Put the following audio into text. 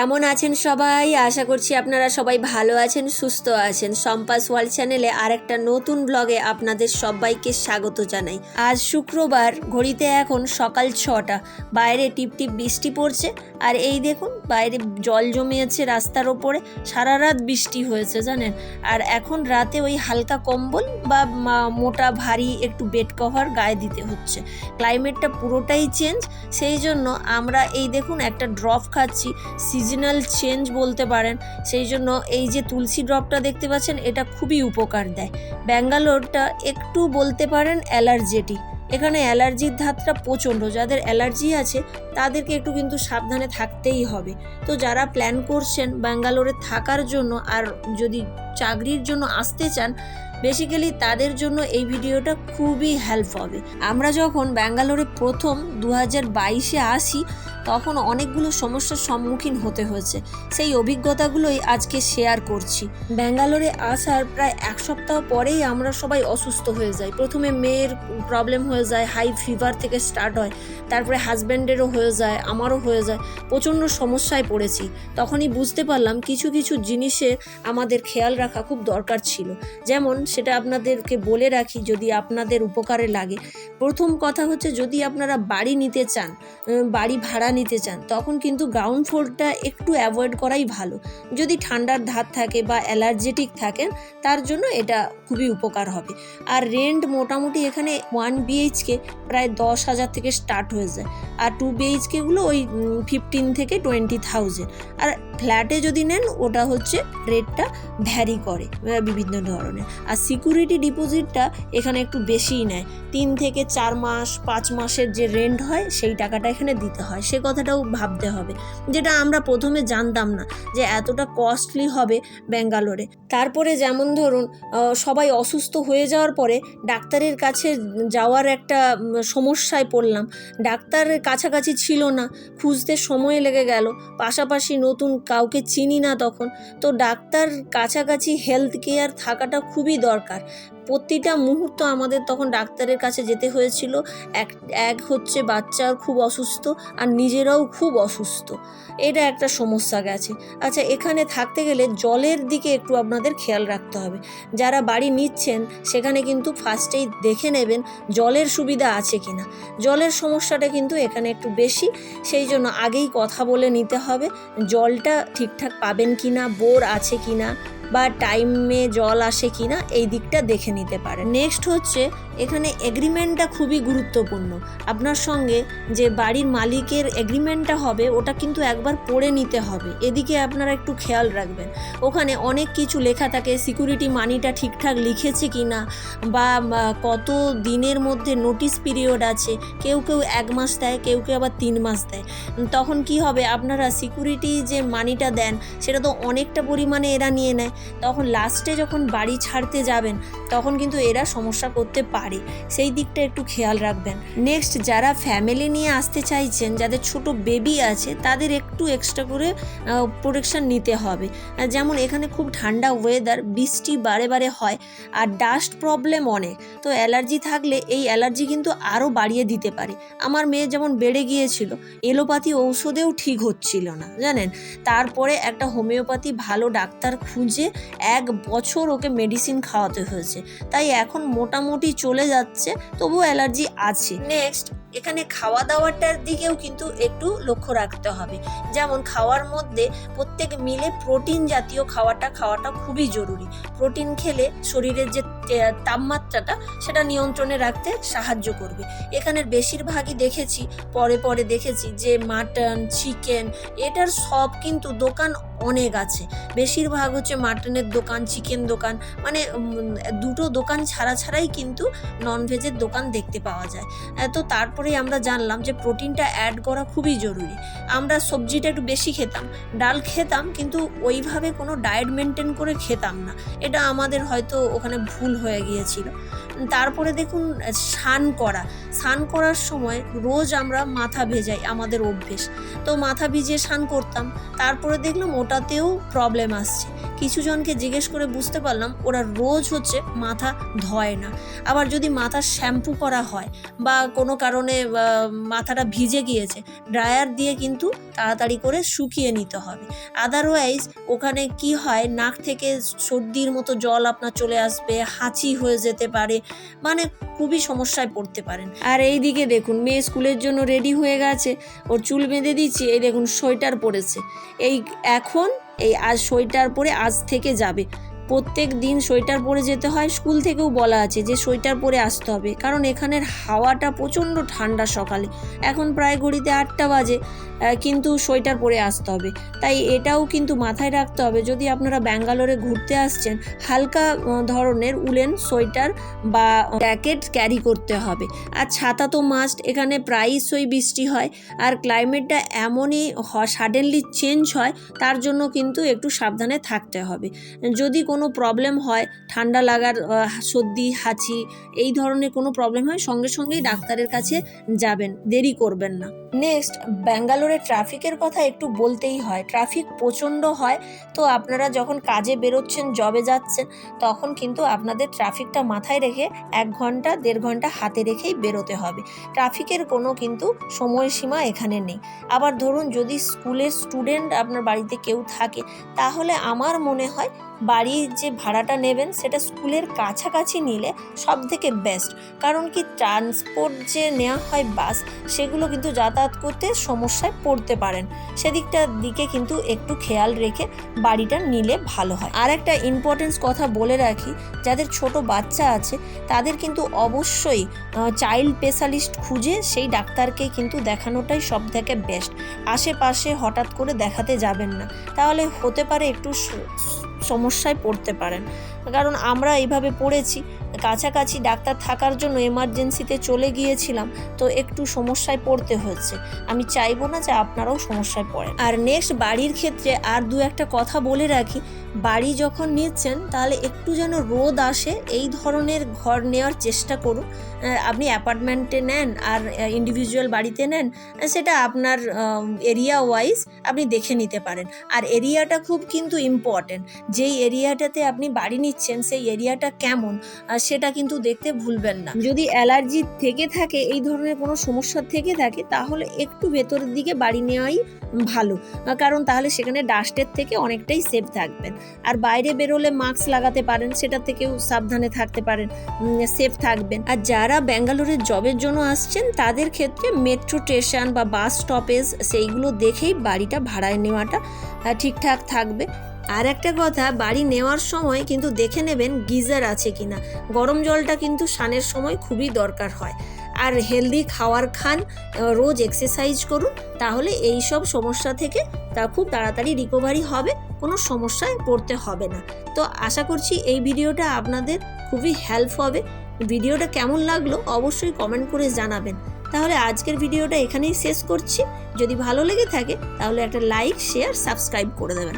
কেমন আছেন সবাই? আশা করছি আপনারা সবাই ভালো আছেন, সুস্থ আছেন। সম্পাস ওয়ার্ল্ড চ্যানেলে আর একটা নতুন ব্লগে আপনাদের সবাইকে স্বাগত জানাই। আজ শুক্রবার, ঘড়িতে এখন সকাল ছটা। বাইরে টিপ টিপ বৃষ্টি পড়ছে। আর এই দেখুন, বাইরে জল জমিয়েছে রাস্তার ওপরে। সারা রাত বৃষ্টি হয়েছে, জানেন? আর এখন রাতে ওই হালকা কম্বল বা মোটা, ভারী একটু বেড কভার গায়ে দিতে হচ্ছে। ক্লাইমেটটা পুরোটাই চেঞ্জ। সেই জন্য আমরা এই দেখুন একটা ড্রপ খাচ্ছি। সিজনাল চেঞ্জ বলতে পারেন। সেই জন্য এই যে তুলসী ড্রপটা দেখতে পাচ্ছেন, এটা খুবই উপকার দেয়। ব্যাঙ্গালোরটা একটু বলতে পারেন অ্যালার্জেটিক। এখানে অ্যালার্জির ধাতটা প্রচণ্ড। যাদের অ্যালার্জি আছে, তাদেরকে একটু কিন্তু সাবধানে থাকতেই হবে। তো যারা প্ল্যান করছেন ব্যাঙ্গালোরে থাকার জন্য আর যদি চাকরির জন্য আসতে চান বেসিক্যালি তাদের জন্য এই ভিডিওটা খুবই হেল্প হবে। আমরা যখন ব্যাঙ্গালোরে প্রথম দু হাজার বাইশে আসি তখন অনেকগুলো সমস্যার সম্মুখীন হতে হয়েছে। সেই অভিজ্ঞতাগুলোই আজকে শেয়ার করছি। ব্যাঙ্গালোরে আসার প্রায় এক সপ্তাহ পরেই আমরা সবাই অসুস্থ হয়ে যাই। প্রথমে মেয়ের প্রবলেম হয়ে যায় হাই ফিভার থেকে স্টার্ট হয়, তারপরে হাজব্যান্ডেরও হয়ে যায়, আমারও হয়ে যায়, প্রচণ্ড সমস্যায় পড়েছি। তখনই বুঝতে পারলাম কিছু কিছু জিনিসে আমাদের খেয়াল রাখা খুব দরকার ছিল। যেমন সেটা আপনাদেরকে বলে রাখি, যদি আপনাদের উপকারে লাগে। প্রথম কথা হচ্ছে যদি আপনারা বাড়ি নিতে চান বাড়ি ভাড়া নিতে চান, তখন কিন্তু গ্রাউন্ড ফ্লোরটা একটু অ্যাভয়েড করাই ভালো। যদি ঠান্ডার ধাত থাকে বা অ্যালার্জেটিক থাকেন তার জন্য এটা খুবই উপকার হবে। আর রেন্ট মোটামুটি এখানে ওয়ান বিএইচকে প্রায় দশ হাজার থেকে স্টার্ট হয়ে যায়। আর টু বিএইচকেগুলো ওই ফিফটিন থেকে টোয়েন্টি থাউজেন্ড আর ফ্ল্যাটে যদি নেন, ওটা হচ্ছে রেটটা ভ্যারি করে বিভিন্ন ধরনের। আর সিকিউরিটি ডিপোজিটটা এখানে একটু বেশিই নেয়। তিন থেকে চার মাস, পাঁচ মাসের যে রেন্ট হয়, সেই টাকাটা এখানে দিতে হয়। সে কথাটাও ভাবতে হবে, যেটা আমরা প্রথমে জানতাম না যে এতটা কস্টলি হবে ব্যাঙ্গালোরে। তারপরে যেমন ধরুন সবাই অসুস্থ হয়ে যাওয়ার পরে ডাক্তারের কাছে যাওয়ার একটা সমস্যায় পড়লাম। ডাক্তারের কাছাকাছি ছিল না, খুঁজতে সময় লেগে গেল, পাশাপাশি নতুন কাউকে চিনি না তখন। তো ডাক্তার কাছাকাছি হেলথ কেয়ার থাকাটা খুবই দরকার। প্রতিটা মুহূর্ত আমাদের তখন ডাক্তারের কাছে যেতে হয়েছিল। এক এক হচ্ছে বাচ্চার খুব অসুস্থ আর নিজেরাও খুব অসুস্থ। এটা একটা সমস্যা গেছে। আচ্ছা এখানে থাকতে গেলে জলের দিকে একটু আপনাদের খেয়াল রাখতে হবে। যারা বাড়ি নিচ্ছেন, সেখানে কিন্তু ফার্স্টেই দেখে নেবেন জলের সুবিধা আছে কিনা। জলের সমস্যাটা কিন্তু এখানে একটু বেশি, সেই জন্য আগেই কথা বলে নিতে হবে। জলটা ঠিকঠাক পাবেন কি না বোর আছে কিনা। বা টাইমে জল আসে কি না এই দিকটা দেখে নিতে পারেন। নেক্সট হচ্ছে এখানে এগ্রিমেন্টটা খুবই গুরুত্বপূর্ণ। আপনার সঙ্গে যে বাড়ির মালিকের এগ্রিমেন্টটা হবে, ওটা কিন্তু একবার পড়ে নিতে হবে। এদিকে আপনারা একটু খেয়াল রাখবেন। ওখানে অনেক কিছু লেখা থাকে সিকিউরিটি মানিটা ঠিকঠাক লিখেছে কিনা, বা কত দিনের মধ্যে নোটিশ পিরিয়ড আছে, কেউ কেউ এক মাস দেয়, কেউ কেউ আবার তিন মাস দেয়। তখন কি হবে? আপনারা সিকিউরিটি যে মানিটা দেন, সেটা তো অনেকটা পরিমাণে এরা নিয়ে নেয়। তখন লাস্টে যখন বাড়ি ছাড়তে যাবেন, তখন কিন্তু এরা সমস্যা করতে পারে সেই দিকটা একটু খেয়াল রাখবেন। নেক্সট যারা ফ্যামিলি নিয়ে আসতে চাইছেন, যাদের ছোট বেবি আছে, তাদের একটু এক্সট্রা করে প্রোটেকশন নিতে হবে। যেমন এখানে খুব ঠান্ডা ওয়েদার বৃষ্টি বারে বারে হয়, আর ডাস্ট প্রবলেম অনেক। তো অ্যালার্জি থাকলে এই অ্যালার্জি কিন্তু আরও বাড়িয়ে দিতে পারে। আমার মেয়ে যেমন বেড়ে গিয়েছিল এলোপাথি ঔষধেও ঠিক হচ্ছিল না, জানেন? তারপরে একটা হোমিওপ্যাথি ভালো ডাক্তার খুঁজে এক বছর ওকে মেডিসিন খাওয়াতে হয়েছে। তাই এখন মোটামুটি চলে যাচ্ছে, তবু অ্যালার্জি আছে। নেক্সট, এখানে খাওয়া দাওয়াটার দিকেও কিন্তু একটু লক্ষ্য রাখতে হবে। যেমন খাওয়ার মধ্যে প্রত্যেক মিলে প্রোটিন জাতীয় খাওয়াটা খাওয়াটা খুবই জরুরি। প্রোটিন খেলে শরীরের যে তাপমাত্রাটা সেটা নিয়ন্ত্রণে রাখতে সাহায্য করবে। এখানের বেশিরভাগই দেখেছি, পরে পরে দেখেছি যে মাটন চিকেন এটার সব কিন্তু দোকান অনেক আছে। বেশিরভাগ হচ্ছে মাটনের দোকান চিকেন দোকান মানে দুটো দোকান ছাড়া ছাড়াই কিন্তু ননভেজের দোকান দেখতে পাওয়া যায়। তো তারপরেই আমরা জানলাম যে প্রোটিনটা অ্যাড করা খুবই জরুরি। আমরা সবজিটা একটু বেশি খেতাম, ডাল খেতাম, কিন্তু ওইভাবে কোনো ডায়েট মেনটেন করে খেতাম না। এটা আমাদের হয়তো ওখানে ভুল হয়ে গিয়েছিল। তারপরে দেখুন, স্নান করা। স্নান করার সময় রোজ আমরা মাথা ভেজাই আমাদের অভ্যেস। তো মাথা ভিজিয়ে স্নান করতাম। তারপরে দেখলাম ওটাতেও প্রবলেম আসছে। কিছু জনকে জিজ্ঞেস করে বুঝতে পারলাম ওরা রোজ হচ্ছে মাথা ধয় না। আবার যদি মাথা শ্যাম্পু করা হয় বা কোনো কারণে মাথাটা ভিজে গিয়েছে, ড্রায়ার দিয়ে কিন্তু তাড়াতাড়ি করে শুকিয়ে নিতে হবে। আদারওয়াইজ ওখানে কি হয়, নাক থেকে সর্দির মতো জল আপনার চলে আসবে, হাঁচি হয়ে যেতে পারে মানে খুবই সমস্যায় পড়তে পারেন। আর এই দিকে দেখুন, মেয়ে স্কুলের জন্য রেডি হয়ে গেছে, ওর চুল বেঁধে দিচ্ছি, এই দেখুন সোয়েটার পরেছে। এই এখন এই আজ সোয়েটার পরে আজ থেকে যাবে। প্রত্যেক দিন সোয়েটার পরে যেতে হয়। স্কুল থেকেও বলা আছে যে সোয়েটার পরে আসতে হবে। কারণ এখানের হাওয়াটা প্রচণ্ড ঠান্ডা সকালে। এখন প্রায় ঘড়িতে আটটা বাজে কিন্তু সোয়েটার পরে আসতে হবে। তাই এটাও কিন্তু মাথায় রাখতে হবে। যদি আপনারা ব্যাঙ্গালোরে ঘুরতে আসছেন, হালকা ধরনের উলেন সোয়েটার বা জ্যাকেট ক্যারি করতে হবে। আর ছাতা তো মাস্ট এখানে প্রায়শই বৃষ্টি হয়। আর ক্লাইমেটটা এমনই সাডেনলি চেঞ্জ হয়, তার জন্য কিন্তু একটু সাবধানে থাকতে হবে। যদি কোনো প্রবলেম হয়, ঠান্ডা লাগার সর্দি, হাঁচি, এই ধরনের কোনো প্রবলেম হয়, সঙ্গে সঙ্গেই ডাক্তারের কাছে যাবেন, দেরি করবেন না। নেক্সট ব্যাঙ্গালোরে ট্রাফিকের কথা একটু বলতেই হয়। ট্রাফিক প্রচণ্ড হয়, তো আপনারা যখন কাজে বেরোচ্ছেন, জবে যাচ্ছেন, তখন কিন্তু আপনাদের ট্রাফিকটা মাথায় রেখে এক ঘণ্টা, দেড় ঘণ্টা হাতে রেখেই বেরোতে হবে। ট্রাফিকের কোনো কিন্তু সময়সীমা এখানে নেই। আবার ধরুন, যদি স্কুলের স্টুডেন্ট আপনার বাড়িতে কেউ থাকে, তাহলে আমার মনে হয় বাড়ির যে ভাড়াটা নেবেন, সেটা স্কুলের কাছাকাছি নিলে সব থেকে বেস্ট কারণ কি ট্রান্সপোর্ট যে নেওয়া হয় বাস সেগুলো কিন্তু যাতায়াত করতে সমস্যায় পড়তে পারেন। সেদিকটার দিকে কিন্তু একটু খেয়াল রেখে বাড়িটা নিলে ভালো হয়। আর একটা ইম্পর্টেন্স কথা বলে রাখি, যাদের ছোট বাচ্চা আছে, তাদের কিন্তু অবশ্যই চাইল্ড স্পেশালিস্ট খুঁজে সেই ডাক্তারকে কিন্তু দেখানোটাই সব থেকে বেস্ট আশেপাশে হঠাৎ করে দেখাতে যাবেন না। তাহলে হতে পারে একটু সমস্যায় পড়তে পারেন। কারণ আমরা এইভাবে পড়েছি, কাছাকাছি ডাক্তার থাকার জন্য এমার্জেন্সিতে চলে গিয়েছিলাম, তো একটু সমস্যায় পড়তে হয়েছে। আমি চাইব না যে আপনারাও সমস্যায় পড়েন। আর নেক্সট বাড়ির ক্ষেত্রে আর দু একটা কথা বলে রাখি বাড়ি যখন নিচ্ছেন, তাহলে একটু যেন রোদ আসে, এই ধরনের ঘর নেওয়ার চেষ্টা করুন। আপনি অ্যাপার্টমেন্টে নেন আর ইন্ডিভিজুয়াল বাড়িতে নেন সেটা আপনার এরিয়া ওয়াইজ আপনি দেখে নিতে পারেন। আর এরিয়াটা খুব কিন্তু ইম্পর্টেন্ট যেই এরিয়াটাতে আপনি বাড়ি নিচ্ছেন, সেই এরিয়াটা কেমন সেটা কিন্তু দেখতে ভুলবেন না। যদি অ্যালার্জি থেকে থাকে, এই ধরনের কোনো সমস্যা থেকে থাকে, তাহলে একটু ভেতরের দিকে বাড়ি নেওয়াই ভালো। কারণ তাহলে সেখানে ডাস্টের থেকে অনেকটাই সেফ থাকবেন। আর বাইরে বেরোলে মাস্ক লাগাতে পারেন, সেটা থেকেও সাবধানে থাকতে পারেন সেফ থাকবেন। আর যারা ব্যাঙ্গালোরের জবের জন্য আসছেন, তাদের ক্ষেত্রে মেট্রো স্টেশন বা বাস স্টপেজ সেইগুলো দেখেই বাড়িটা ভাড়ায় নেওয়াটা ঠিকঠাক থাকবে। আর একটা কথা, বাড়ি নেওয়ার সময় কিন্তু দেখে নেবেন গিজার আছে কিনা। গরম জলটা কিন্তু স্নানের সময় খুবই দরকার হয়। আর হেলদি খাওয়ার খান রোজ এক্সারসাইজ করুন, তাহলে এই সব সমস্যা থেকে তা খুব তাড়াতাড়ি রিকভারি হবে, কোনো সমস্যায় পড়তে হবে না। তো আশা করছি এই ভিডিওটা আপনাদের খুবই হেল্প হবে। ভিডিওটা কেমন লাগল অবশ্যই কমেন্ট করে জানাবেন। তাহলে আজকের ভিডিওটা এখানেই শেষ করছি। যদি ভালো লেগে থাকে, তাহলে একটা লাইক শেয়ার সাবস্ক্রাইব করে দেবেন।